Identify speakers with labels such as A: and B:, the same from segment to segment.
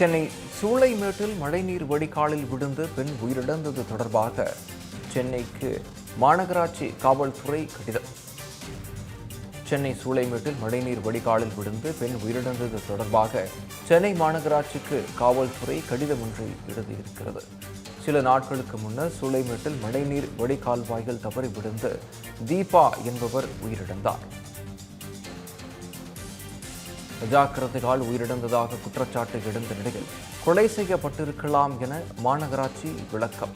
A: சென்னை சூளைமேட்டில் மழைநீர் வடிகாலில் விழுந்து பெண் உயிரிழந்தது தொடர்பாக சென்னைக்கு மாநகராட்சி காவல்துறை கடிதம். சென்னை சூளைமேட்டில் மழைநீர் வடிகாலில் விழுந்து பெண் உயிரிழந்தது தொடர்பாக சென்னை மாநகராட்சிக்கு காவல்துறை கடிதம் ஒன்றை எழுதியிருக்கிறது. சில நாட்களுக்கு முன்னர் சூளைமேட்டில் மழைநீர் வடிகால்வாய்கள் தவறி விழுந்து தீபா என்பவர் உயிரிழந்தார். அஜாக்கிரதையால் உயிரிழந்ததாக குற்றச்சாட்டு எழுந்த நிலையில் கொலை செய்யப்பட்டிருக்கலாம் என மாநகராட்சி விளக்கம்.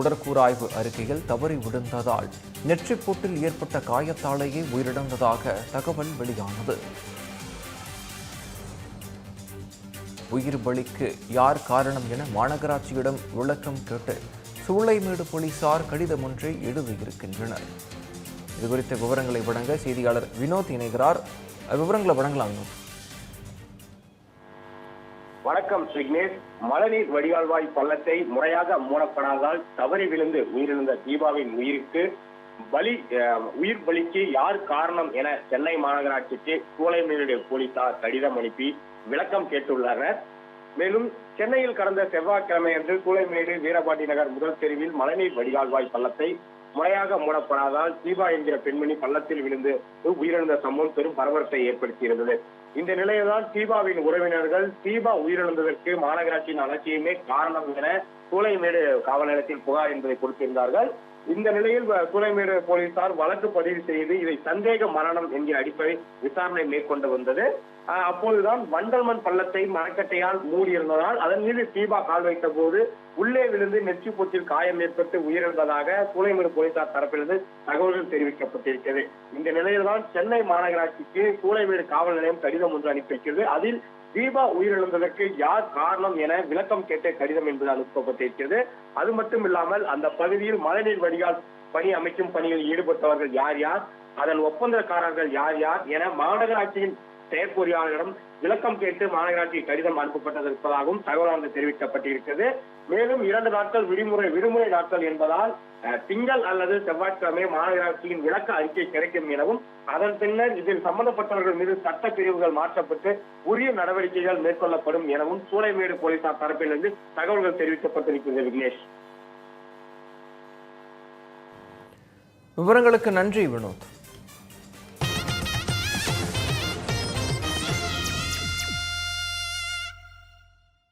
A: உடற்கூறாய்வு அறிக்கையில் தவறி விழுந்ததால் நெற்றிப்பூட்டில் ஏற்பட்ட காயத்தாலேயே உயிரிழந்ததாக தகவல் வெளியானது. உயிர் பலிக்கு யார் காரணம் என மாநகராட்சியிடம் விளக்கம் கேட்டு சூளைமேடு போலீசார் கடிதம் ஒன்றை எழுதியிருக்கின்றனர். இது குறித்த விவரங்களை வழங்க செய்தியாளர் வினோத் இணைகிறார். விவரங்களை வழங்கலாம். வினோத்.
B: வணக்கம் விக்னேஷ். மழைநீர் வடிகால்வாய் பள்ளத்தை முறையாக மூடப்படாதால் தவறி விழுந்து உயிரிழந்த தீபாவின் உயிருக்கு பலி உயிர் பலிக்கு யார் காரணம் என சென்னை மாநகராட்சிக்கு சூளைமேடு போலீசார் கடிதம் அனுப்பி விளக்கம் கேட்டுள்ளனர். மேலும் சென்னையில் கடந்த செவ்வாய்க்கிழமை அன்று சூளைமேடு வீரபாண்டி நகர் முதல் தெருவில் மழைநீர் வடிகால்வாய் பள்ளத்தை முறையாக மூடப்படாதால் தீபா என்கிற பெண்மணி பள்ளத்தில் விழுந்து உயிரிழந்த சம்பவம் பெரும் பரபரப்பை ஏற்படுத்தியிருந்தது. இந்த நிலையில்தான் தீபாவின் உறவினர்கள் தீபா உயிரிழந்ததற்கு மாநகராட்சியின் அலட்சியமே காரணம் என சூளைமேடு காவல் நிலையத்தில் புகார் என்பதை கொடுத்திருந்தார்கள் இந்த நிலையில் சூளைமேடு போலீசார் வழக்கு பதிவு செய்து இதை சந்தேக மரணம் என்கிற அடிப்படை விசாரணை மேற்கொண்டு வந்தது. அப்போதுதான் வண்டல்மண் பள்ளத்தை மரக்கட்டையால் மூடியிருந்ததால் அதன் மீது தீபா கால் வைத்த போது உள்ளே விழுந்து நெற்றி பொத்தில் காயம் ஏற்பட்டு உயிரிழந்ததாக சூளைமேடு போலீசார் தரப்பிலிருந்து தகவல்கள் தெரிவிக்கப்பட்டிருக்கிறது. இந்த நிலையில்தான் சென்னை மாநகராட்சிக்கு சூளைமேடு காவல் நிலையம் கடிதம் ஒன்று அனுப்பி வைக்கிறது. அதில் தீபா உயிரிழந்ததற்கு யார் காரணம் என விளக்கம் கேட்ட கடிதம் என்பது அனுப்பப்பட்டிருக்கிறது அது மட்டும் இல்லாமல் அந்த பகுதியில் மழைநீர் வடிகால் பணி அமைக்கும் பணியில் ஈடுபட்டவர்கள் யார் யார் அதன் ஒப்பந்தக்காரர்கள் யார் யார் என மாநகராட்சியின் செயற்பொறியாளரிடம் விளக்கம் கேட்டு மாநகராட்சி கடிதம் அனுப்பப்பட்டிருப்பதாகவும் தகவலானது தெரிவிக்கப்பட்டிருக்கிறது. மேலும் இரண்டு நாட்கள் விடுமுறை விடுமுறை நாட்கள் என்பதால் திங்கள் அல்லது செவ்வாய்க்கிழமை மாநகராட்சியின் விளக்க அறிக்கை கிடைக்கும் எனவும் அதன் பின்னர் இதில் சம்பந்தப்பட்டவர்கள் மீது சட்ட பிரிவுகள் மாற்றப்பட்டு உரிய நடவடிக்கைகள் மேற்கொள்ளப்படும் எனவும் சூளைமேடு போலீசார் தரப்பிலிருந்து தகவல்கள் தெரிவிக்கப்பட்டிருக்கிறது விக்னேஷ்.
A: விவரங்களுக்கு நன்றி வினோத்.